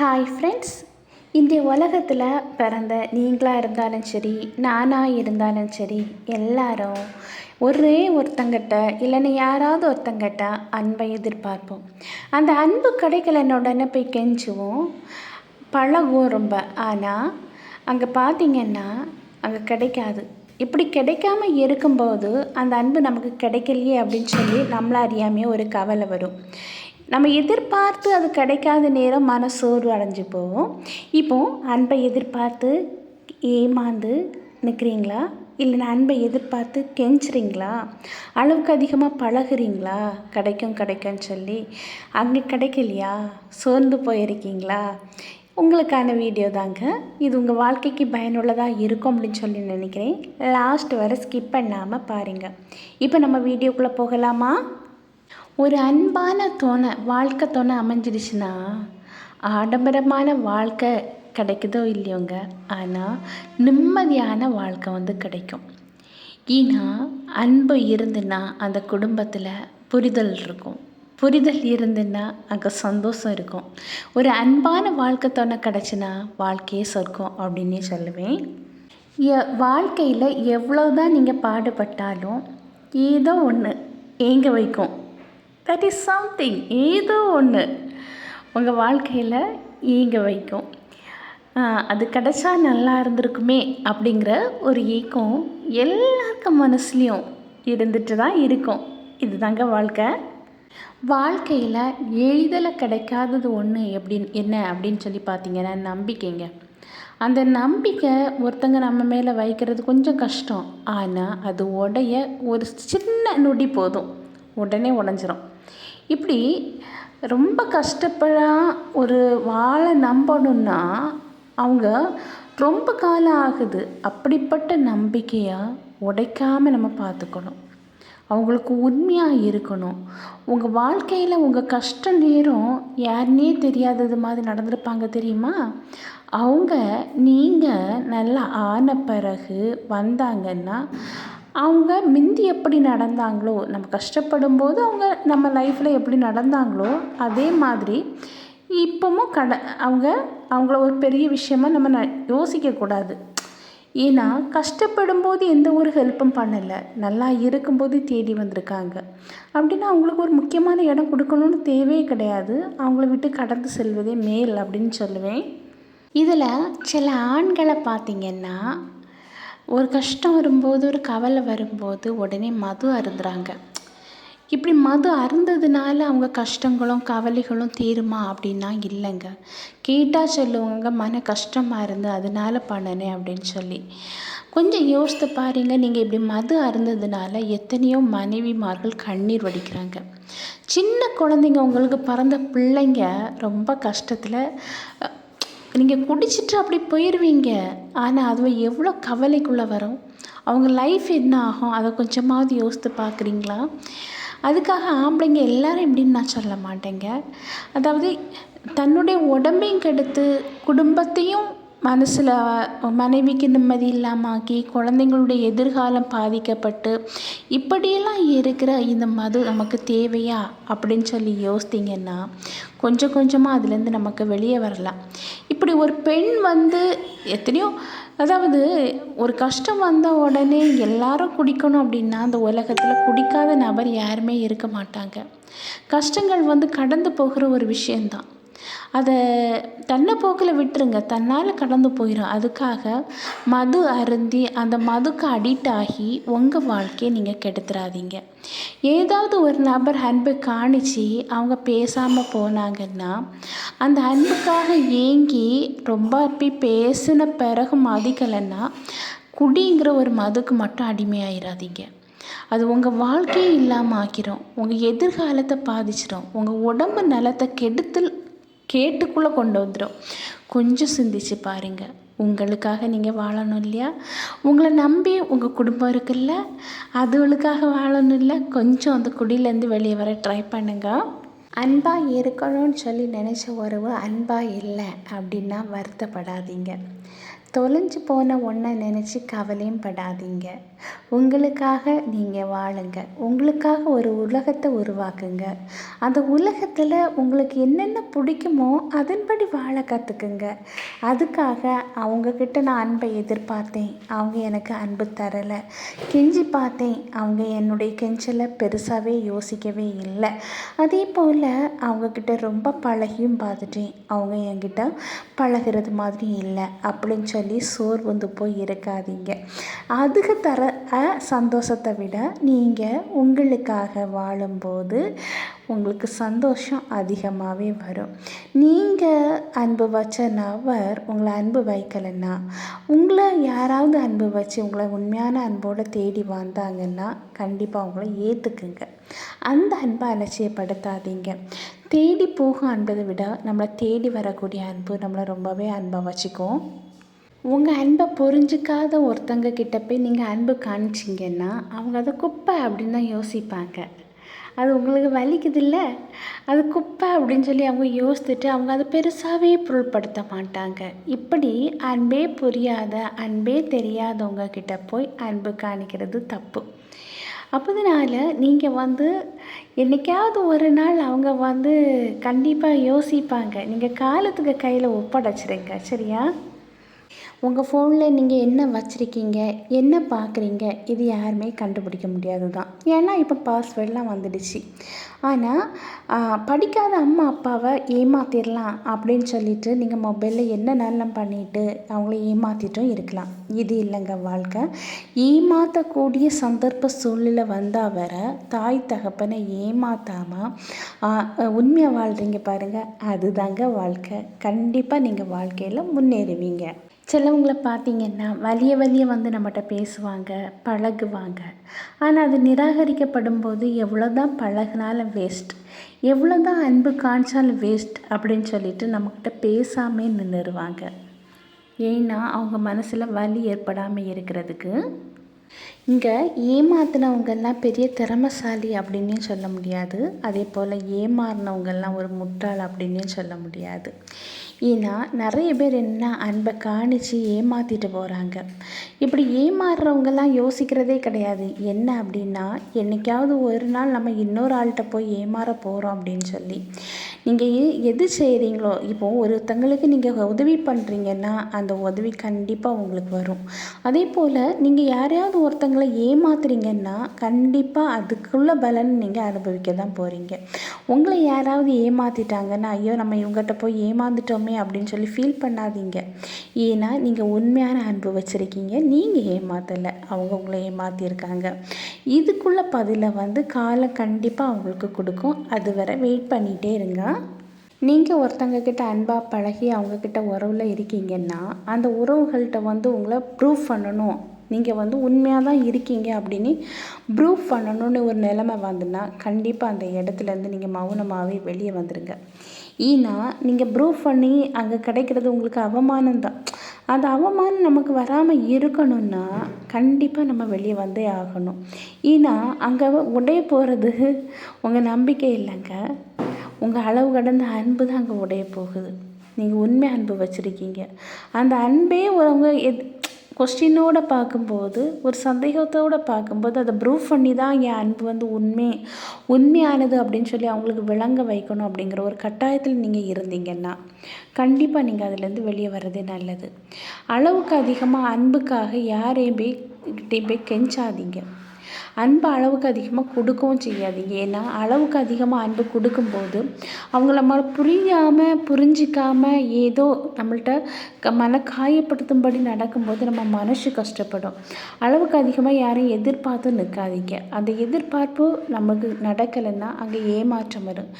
Hi friends இந்த உலகத்தில் பிறந்த நீங்களாக இருந்தாலும் சரி நானாக இருந்தாலும் சரி எல்லாரும் ஒரே ஒருத்தங்கிட்ட இல்லைன்னா யாராவது ஒருத்தங்கிட்ட அன்பை எதிர்பார்ப்போம். அந்த அன்பு கிடைக்கலன்னு உடனே போய் கெஞ்சுவோம். பழகும் ரொம்ப. ஆனால் அங்கே பார்த்தீங்கன்னா அங்கே கிடைக்காது. இப்படி கிடைக்காம இருக்கும்போது அந்த அன்பு நமக்கு கிடைக்கலையே அப்படின்னு சொல்லி நம்மளை அறியாமையே ஒரு கவலை வரும். நம்ம எதிர்பார்த்து அது கிடைக்காத நேரம் மன சோர்வு அடைஞ்சு போவோம் இப்போது அன்பை எதிர்பார்த்து ஏமாந்து நிற்கிறீங்களா இல்லைன்னா அன்பை எதிர்பார்த்து கெஞ்சுறீங்களா? அளவுக்கு அதிகமாக பழகுறீங்களா? கிடைக்கும் கிடைக்கும்னு சொல்லி. அங்கே கிடைக்கலையா? சோர்ந்து போயிருக்கீங்களா? உங்களுக்கான வீடியோ தாங்க. இது உங்கள் வாழ்க்கைக்கு பயனுள்ளதாக இருக்கும் அப்படின்னு சொல்லி நினைக்கிறேன். லாஸ்ட் வரை ஸ்கிப் பண்ணாமல் பாருங்கள் இப்போ நம்ம வீடியோக்குள்ளே போகலாமா? ஒரு அன்பான துணை வாழ்க்கை துணை அமைஞ்சிடுச்சுன்னா ஆடம்பரமான வாழ்க்கை கிடைக்குதோ இல்லையோங்க. ஆனால் நிம்மதியான வாழ்க்கை வந்து கிடைக்கும். ஏன்னா அன்பு இருந்துன்னா அந்த குடும்பத்தில் புரிதல் இருக்கும். புரிதல் இருந்துன்னா அங்கே சந்தோஷம் இருக்கும். ஒரு அன்பான வாழ்க்கை துணை கிடச்சின்னா வாழ்க்கையே சொர்க்கம் அப்படின்னே சொல்லுவேன். எ வாழ்க்கையில் எவ்வளோ தான் நீங்கள் பாடுபட்டாலும் ஏதோ ஒன்று ஏங்க வைக்கும். தட் இஸ் சம்திங் ஏதோ ஒன்று உங்கள் வாழ்க்கையில் ஏங்க வைக்கும். அது கிடச்சா நல்லா இருந்திருக்குமே அப்படிங்கிற ஒரு ஏக்கம் எல்லாருக்கும் மனசுலேயும் இருந்துட்டு தான் இருக்கும். இதுதாங்க வாழ்க்கை. வாழ்க்கையில் எளிதில் கிடைக்காதது ஒன்று எப்படின் என்ன அப்படின்னு சொல்லி பார்த்தீங்கன்னா நம்பிக்கைங்க. அந்த நம்பிக்கை ஒருத்தங்க நம்ம மேலே வைக்கிறது கொஞ்சம் கஷ்டம். ஆனால் அது உடைய ஒரு சின்ன நொடி போதும். உடனே உடஞ்சிரும். இப்படி ரொம்ப கஷ்டப்படா ஒரு வாழை நம்பணும்னா அவங்க ரொம்ப காலம் ஆகுது. அப்படிப்பட்ட நம்பிக்கையை உடைக்காமல் நம்ம பார்த்துக்கணும். அவங்களுக்கு உண்மையாக இருக்கணும். உங்கள் வாழ்க்கையில் உங்கள் கஷ்ட நேரம் யாருனே தெரியாதது மாதிரி நடந்திருப்பாங்க தெரியுமா? அவங்க நீங்கள் நல்லா ஆன பிறகு வந்தாங்கன்னா அவங்க முந்தி எப்படி நடந்தாங்களோ நம்ம கஷ்டப்படும் போது அவங்க நம்ம லைஃப்பில் எப்படி நடந்தாங்களோ அதே மாதிரி இப்போவும் கட அவங்க அவங்கள ஒரு பெரிய விஷயமா நம்ம ந யோசிக்கக்கூடாது ஏன்னா கஷ்டப்படும் போது எந்த ஒரு ஹெல்ப்பும் பண்ணலை. நல்லா இருக்கும்போது தேடி வந்திருக்காங்க. அப்படின்னா அவங்களுக்கு ஒரு முக்கியமான இடம் கொடுக்கணும்னு தேவையே கிடையாது. அவங்கள விட்டு கடந்து செல்வதே மேல் அப்படின்னு சொல்லுவேன். இதில் சில ஆண்களை பார்த்திங்கன்னா ஒரு கஷ்டம் வரும்போது ஒரு கவலை வரும்போது உடனே மது அருந்துறாங்க. இப்படி மது அருந்ததுனால அவங்க கஷ்டங்களும் கவலைகளும் தீருமா அப்படின்னா இல்லைங்க. கேட்டால் சொல்லுவாங்க மன கஷ்டமாக இருந்து அதனால பண்ணினேன் அப்படின்னு சொல்லி. கொஞ்சம் யோசித்து பாருங்க நீங்கள் இப்படி மது அருந்ததுனால எத்தனையோ மனைவிமார்கள் கண்ணீர் வடிக்கிறாங்க. சின்ன குழந்தைங்க உங்களுக்கு பிறந்த பிள்ளைங்க ரொம்ப கஷ்டத்தில் நீங்கள் குடிச்சிட்டு அப்படி போயிடுவீங்க ஆனால் அது எவ்வளோ கவலைக்குள்ளே வரும். அவங்க லைஃப் என்ன ஆகும்? அதை கொஞ்சமாவது யோசித்து பார்க்குறீங்களா? அதுக்காக ஆம்பளைங்க எல்லாரும் எப்படின்னு நான் சொல்ல மாட்டேங்க. அதாவது தன்னுடைய உடம்பையும் கெடுத்து குடும்பத்தையும் மனசில் மனைவிக்கு நிம்மதி இல்லாமல் ஆக்கி குழந்தைங்களுடைய எதிர்காலம் பாதிக்கப்பட்டு இப்படியெல்லாம் இருக்கிற இந்த மது நமக்கு தேவையா? அப்படின்னு சொல்லி யோசித்தீங்கன்னா கொஞ்சம் கொஞ்சமாக அதுலேருந்து நமக்கு வெளியே வரலாம். இப்படி ஒரு பெண் வந்து எத்தனையோ அதாவது ஒரு கஷ்டம் வந்த உடனே எல்லாரும் குடிக்கணும் அப்படின்னா அந்த உலகத்தில் குடிக்காத நபர் யாருமே இருக்க மாட்டாங்க. கஷ்டங்கள் வந்து கடந்து போகிற ஒரு விஷயந்தான் அதை தன்னை போக்கில் விட்டுருங்க. தன்னால் கடந்து போயிடும் அதுக்காக மது அருந்தி அந்த மதுக்கு அடிக்ட் ஆகி உங்கள் வாழ்க்கையை நீங்கள் கெடுத்துடாதீங்க ஏதாவது ஒரு நபர் அன்பு காணிச்சு அவங்க பேசாமல் போனாங்கன்னா அந்த அன்புக்காக ஏங்கி ரொம்ப அப்படி பேசின பிறகு மதிக்கலைன்னா குடிங்கிற ஒரு மதுக்கு மட்டும் அடிமையாயிடாதீங்க அது உங்கள் வாழ்க்கையே இல்லாமல் ஆக்கிரும். உங்கள் எதிர்காலத்தை பாதிச்சிடும் உங்கள் உடம்பு நலத்தை கெடுத்தல் கேட்டுக்குள்ளே கொண்டு வந்துடும் கொஞ்சம் சிந்திச்சு பாருங்கள் உங்களுக்காக நீங்கள் வாழணும் இல்லையா? உங்களை நம்பி உங்கள் குடும்பம் இருக்குல்ல? அதுகளுக்காக வாழணும் இல்லை? கொஞ்சம் அந்த குடியிலேருந்து வெளியே வர ட்ரை பண்ணுங்கள் அன்பாக இருக்கணும்னு சொல்லி நினச்ச உறவு அன்பாக இல்லை அப்படின்னா வருத்தப்படாதீங்க. தொலைஞ்சு போன ஒன்றை நினச்சி கவலையும் படாதீங்க. உங்களுக்காக நீங்கள் வாழுங்க. உங்களுக்காக ஒரு உலகத்தை உருவாக்குங்க. அந்த உலகத்தில் உங்களுக்கு என்னென்ன பிடிக்குமோ அதன்படி வாழ கற்றுக்குங்க அதுக்காக அவங்கக்கிட்ட நான் அன்பை எதிர்பார்த்தேன். அவங்க எனக்கு அன்பு தரலை. கெஞ்சி பார்த்தேன். அவங்க என்னுடைய கெஞ்சலை பெருசாகவே யோசிக்கவே இல்லை. அதே போல் அவங்கக்கிட்ட ரொம்ப பழகியும் பார்த்துட்டேன். அவங்க என்கிட்ட பழகிறது மாதிரி இல்லை. அப்படின்னு சொல்லி சோர் வந்து போய் இருக்காதீங்க. அதுக்கு தர சந்தோஷத்தை விட நீங்கள் உங்களுக்காக வாழும்போது உங்களுக்கு சந்தோஷம் அதிகமாகவே வரும். நீங்கள் அன்பு வச்ச நபர் உங்களை அன்பு வைக்கலைன்னா உங்களை யாராவது அன்பு வச்சு உங்களை உண்மையான அன்போடு தேடி வந்தாங்கன்னா கண்டிப்பாக உங்களை ஏற்றுக்குங்க அந்த அன்பை அலட்சியப்படுத்தாதீங்க. தேடி போகும் அன்பதை விட நம்மளை தேடி வரக்கூடிய அன்பு நம்மளை ரொம்பவே அன்பாக வச்சுக்கும். உங்கள் அன்பை புரிஞ்சிக்காத ஒருத்தங்க கிட்ட போய் நீங்கள் அன்பு காமிச்சிங்கன்னா அவங்க அதை குப்பை அப்படின்னு தான் யோசிப்பாங்க. அது உங்களுக்கு வலிக்குதுல்ல? அது குப்பை அப்படின்னு சொல்லி அவங்க யோசித்துட்டு அவங்க அதை பெருசாகவே பொருள்படுத்த மாட்டாங்க. இப்படி அன்பே புரியாத அன்பே தெரியாதவங்க கிட்ட போய் அன்பு காணிக்கிறது தப்பு. அப்போதனால நீங்கள் வந்து என்றைக்காவது ஒரு நாள் அவங்க வந்து கண்டிப்பாக யோசிப்பாங்க. நீங்கள் காலத்துக்கு கையில் ஒப்படைச்சிருங்க. சரியா? உங்கள் ஃபோனில் நீங்கள் என்ன வச்சுருக்கீங்க? என்ன பார்க்குறீங்க இது யாருமே கண்டுபிடிக்க முடியாது தான் ஏன்னா இப்போ பாஸ்வேர்டெலாம் வந்துடுச்சு. ஆனால் படிக்காத அம்மா அப்பாவை ஏமாற்றிடலாம் அப்படின்னு சொல்லிட்டு நீங்கள் மொபைலில் என்ன நல்லம் பண்ணிவிட்டு அவங்கள ஏமாற்றிட்டும் இருக்கலாம். இது இல்லைங்க வாழ்க்கை. ஏமாற்றக்கூடிய சந்தர்ப்ப சூழ்நிலை வந்தால் வர தாய் தகப்பனை ஏமாற்றாமல் உண்மையாக வாழ்கிறீங்க பாருங்கள் அதுதாங்க வாழ்க்கை. கண்டிப்பாக நீங்கள் வாழ்க்கையில் முன்னேறுவீங்க. சிலவங்கள பார்த்தீங்கன்னா வலிய வலிய வந்து நம்மகிட்ட பேசுவாங்க பழகுவாங்க. ஆனால் அது நிராகரிக்கப்படும் போது எவ்வளோ தான் பழகினாலும் வேஸ்ட் எவ்வளோ தான் அன்பு காணிச்சாலும் வேஸ்ட் அப்படின்னு சொல்லிட்டு நம்மக்கிட்ட பேசாமே நின்றுடுவாங்க ஏன்னா அவங்க மனசில் வலி ஏற்படாமல் இருக்கிறதுக்கு இங்கே ஏமாத்தினவங்கெல்லாம் பெரிய திறமசாலி அப்படின்னே சொல்ல முடியாது. அதே போல் ஏமாறினவங்கெல்லாம் ஒரு முட்டாள் அப்படின்னே சொல்ல முடியாது. ஏன்னா நிறைய பேர் என்ன அன்பை காணிச்சு ஏமாற்றிட்டு போகிறாங்க இப்படி ஏமாறுறவங்கெல்லாம் யோசிக்கிறதே கிடையாது. என்ன அப்படின்னா என்றைக்காவது ஒரு நாள் நம்ம இன்னொரு ஆள்கிட்ட போய் ஏமாற போகிறோம் அப்படின்னு சொல்லி. நீங்கள் எது செய்கிறீங்களோ இப்போது ஒருத்தங்களுக்கு நீங்கள் உதவி பண்ணுறீங்கன்னா அந்த உதவி கண்டிப்பாக உங்களுக்கு வரும். அதே போல் நீங்கள் யாரையாவது ஒருத்தங்களை ஏமாத்துறீங்கன்னா கண்டிப்பாக அதுக்குள்ள பலன் நீங்கள் அனுபவிக்க தான் போகிறீங்க உங்களை யாராவது ஏமாற்றிட்டாங்கன்னா ஐயோ நம்ம இவங்ககிட்ட போய் ஏமாந்துட்டோமே அப்படின்னு சொல்லி ஃபீல் பண்ணாதீங்க. ஏன்னா நீங்கள் உண்மையான அன்பு வச்சுருக்கீங்க. நீங்கள் ஏமாத்தலை அவங்க உங்களை ஏமாற்றிருக்காங்க இதுக்குள்ள பதிலை வந்து காலம் கண்டிப்பாக அவங்களுக்கு கொடுக்கும். அது வரை வெயிட் பண்ணிகிட்டே இருங்க. நீங்கள் ஒருத்தங்கக்கிட்ட அன்பாக பழகி அவங்கக்கிட்ட உறவில் இருக்கீங்கன்னா அந்த உறவுகள்கிட்ட வந்து உங்களை ப்ரூவ் பண்ணணும். நீங்கள் வந்து உண்மையாக தான் இருக்கீங்க அப்படின்னு ப்ரூவ் பண்ணணும்னு ஒரு நிலமை வந்துன்னா கண்டிப்பாக அந்த இடத்துலேருந்து நீங்கள் மௌனமாகவே வெளியே வந்துடுங்க ஏன்னா நீங்கள் ப்ரூவ் பண்ணி அங்கே கிடைக்கிறது உங்களுக்கு அவமானம் தான். அந்த அவமானம் நமக்கு வராமல் இருக்கணும்னா கண்டிப்பாக நம்ம வெளியே வந்தே ஆகணும். ஏன்னா அங்கே உடைய போகிறது உங்கள் நம்பிக்கை இல்லைங்க. உங்கள் அளவு கடந்த அன்பு தான் அங்கே உடைய போகுது. நீங்கள் உண்மை அன்பு வச்சுருக்கீங்க. அந்த அன்பே அவங்க எத் கொஸ்டினோடு பார்க்கும்போது ஒரு சந்தேகத்தோடு பார்க்கும்போது அதை ப்ரூவ் பண்ணி தான் என் அன்பு வந்து உண்மை உண்மையானது அப்படின்னு சொல்லி அவங்களுக்கு விளங்க வைக்கணும் அப்படிங்கிற ஒரு கட்டாயத்தில் நீங்கள் இருந்தீங்கன்னா கண்டிப்பாக நீங்கள் அதுலேருந்து வெளியே வர்றதே நல்லது. அளவுக்கு அதிகமாக அன்புக்காக யாரையும் போய் போய் கெஞ்சாதீங்க. அன்பு அளவுக்கு அதிகமாக கொடுக்கவும் செய்யாது. ஏன்னா அளவுக்கு அதிகமாக அன்பு கொடுக்கும்போது அவங்க நம்ம புரியாமல் புரிஞ்சிக்காமல் ஏதோ நம்மள்ட்ட க மன காயப்படுத்தும்படி நடக்கும்போது நம்ம மனசு கஷ்டப்படும். அளவுக்கு அதிகமாக யாரையும் எதிர்பார்த்து நிற்காதீங்க. அந்த எதிர்பார்ப்பு நமக்கு நடக்கலைன்னா அங்கே ஏமாற்றம் வரும்.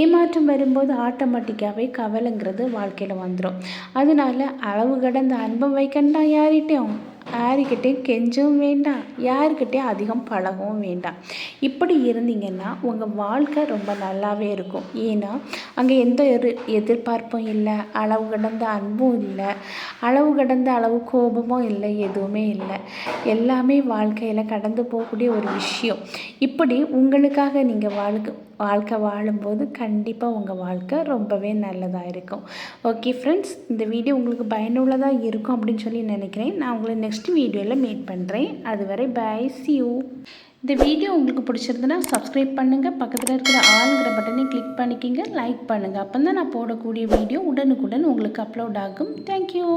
ஏமாற்றம் வரும்போது ஆட்டோமேட்டிக்காகவே கவலைங்கிறது வாழ்க்கையில் வந்துடும் அதனால அளவு கடந்த அன்பம் வைக்கண்டா யார்கிட்டையும் யாருக்கிட்டேயும் கெஞ்சவும் வேண்டாம். யாருக்கிட்டேயும் அதிகம் பழகவும் வேண்டாம். இப்படி இருந்தீங்கன்னா உங்கள் வாழ்க்கை ரொம்ப நல்லாவே இருக்கும். ஏன்னா அங்கே எந்த ஒரு எதிர்பார்ப்பும் இல்லை அளவு கடந்த அன்பும் இல்லை அளவு கடந்த அளவு கோபமும் இல்லை எதுவுமே இல்லை. எல்லாமே வாழ்க்கையில் கடந்து போகக்கூடிய ஒரு விஷயம். இப்படி உங்களுக்காக நீங்கள் வாழ்க்கை வாழ்க்கை வாழும்போது கண்டிப்பாக உங்கள் வாழ்க்கை ரொம்பவே நல்லதாக இருக்கும். ஓகே ஃப்ரெண்ட்ஸ் இந்த வீடியோ உங்களுக்கு பயனுள்ளதாக இருக்கும் அப்படின்னு சொல்லி நினைக்கிறேன். நான் உங்களை நெக்ஸ்ட் வீடியோவில் மீட் பண்ணுறேன் அதுவரை பை சி யூ இந்த வீடியோ உங்களுக்கு பிடிச்சிருந்துன்னா சப்ஸ்கிரைப் பண்ணுங்கள் பக்கத்தில் இருக்கிற ஆளுங்கிற பட்டனை கிளிக் பண்ணிக்கிங்க. லைக் பண்ணுங்கள் அப்போ தான் நான் போடக்கூடிய வீடியோ உடனுக்குடன் உங்களுக்கு அப்லோட் ஆகும். தேங்க்யூ